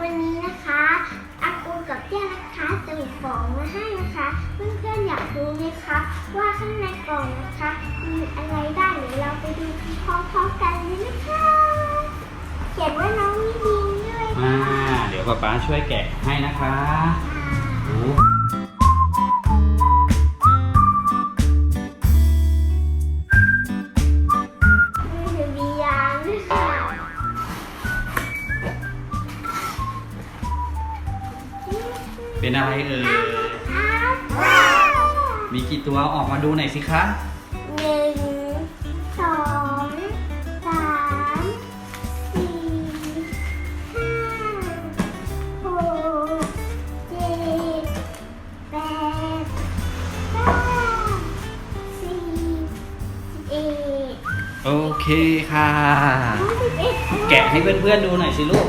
วันนี้นะคะอากูกับย่านะคะส่งของมาให้นะคะ เพื่อนๆอยากรู้ไหมคะว่าข้างในกล่องนะคะ มีอะไรได้เดี๋ยวเราไปดูพร้อมๆกันเลยนะคะ เขียนว่าน้องมิลินด้วยอ่าเดี๋ยวป๊าป๊าช่วยแกะให้นะคะค่ะโอ้ เป็นอะไรเอ่ยอ้าวมีกี่ตัวออกมาดูหน่อยสิคะ หนึ่งสองสามสี่ห้าหกเจ็ดแปดเก้าสิบสิบเอ็ดโอเคค่ะ สิบเอ็ดแกะให้เพื่อนๆดูหน่อยสิลูก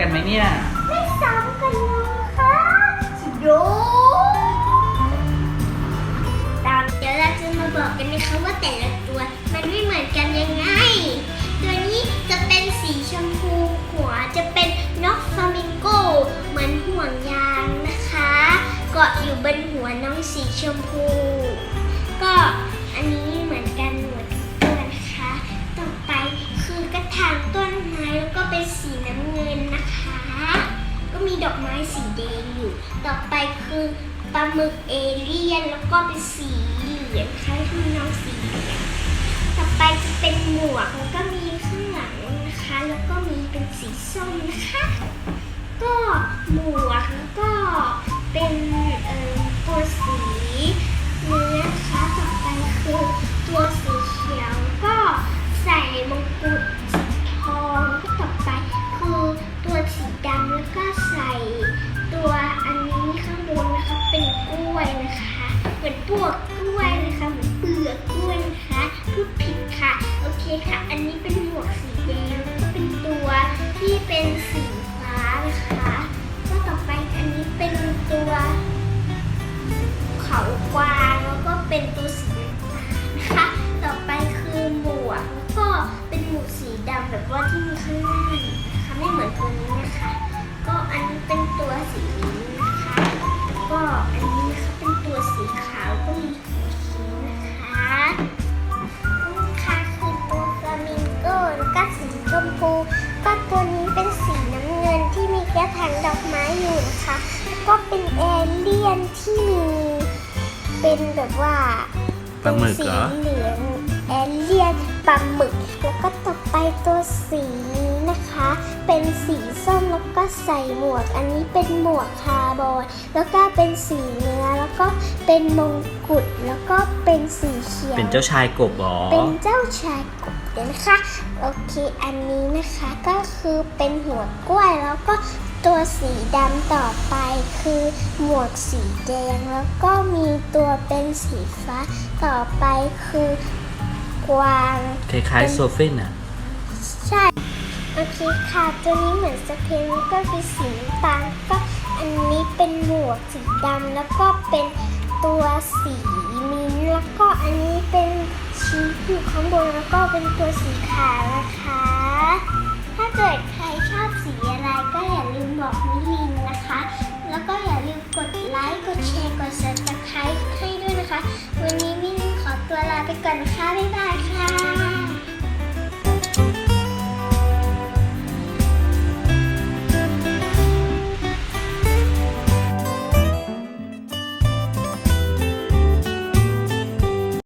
กันไหมเนี่ย ไม่ซ้ำกันเลยค่ะสุดยอดตามเดี๋ยวเราจะมาบอกกันนะคะว่าแต่ละตัวมันไม่เหมือนกันยังไง ตัวนี้จะเป็นสีชมพู หัวจะเป็นนกฟลามิงโก เหมือนห่วงยางนะคะ เกาะอยู่บนหัวน้องสีชมพู ก็อันนี้เหมือนกันหมดทุกตัวนะคะ ต่อไปคือกระถางต้นไม้แล้วก็เป็นสีน้ำ ดอกไม้สีแดงอยู่ ต่อไปคือปลาหมึกเอเลี่ยนแล้วก็เป็นสีเหลืองค่ะที่น้องสีเหลืองต่อไปจะเป็นหมวกแล้วก็มีข้างหลังนะคะ แล้วก็มีเป็นสีส้มนะคะ ก็หมวกแล้วก็เป็นเอ่อตัวสี วยนะคะเหมือนพวกกล้วยนะคะเหมือนเปลือกกล้วยนะคะพูดผิดค่ะโอเคค่ะ อันนี้เป็นหมวกสีแดงแล้วก็เป็นตัวที่เป็นสีฟ้านะคะก็ต่อไปอันนี้เป็นตัวเขากวางแล้วก็เป็นตัวสีน้ำตานะคะ ต่อไปคือหมวกแล้วก็เป็นหมวกสีดำแบบว่าที่มีข้างหน้านะคะไม่เหมือนตัวนี้นะคะ ก็อันนี้เป็นตัวสีนี้นะคะ ก็อันนี้ เป็นเอเลี่ยนที่มีเป็นแบบว่าปลาหมึกเหรอสีเหลืองเอเลี่ยนปลาหมึก แล้วก็ต่อไปตัวสีนี้นะคะ เป็นสีส้มแล้วก็ใส่หมวก อันนี้เป็นหมวกคาร์บอยแล้วก็เป็นสีเนื้อแล้วก็เป็นมงกุฎแล้วก็เป็นสีเขียว เป็นเจ้าชายกบเหรอ เป็นเจ้าชายกบเดี๋ยวนะคะ โอเค อันนี้นะคะก็คือเป็นหัวกล้วยแล้วก็ ตัวสีดำต่อไปคือหมวกสีแดง แล้วก็มีตัวเป็นสีฟ้าต่อไปคือกวาง คล้ายๆโซเฟนอะ ใช่โอเคค่ะตัวนี้เหมือนสเปนก็คือสีน้ำตาลก็อันนี้เป็นหมวกสีดำแล้วก็เป็นตัวสีมิ้นท์แล้วก็อันนี้เป็นชีสอยู่ข้างบนแล้วก็เป็นตัวสีขาวนะคะ ถ้าเกิด กันค่ะบ๊ายบายค่ะ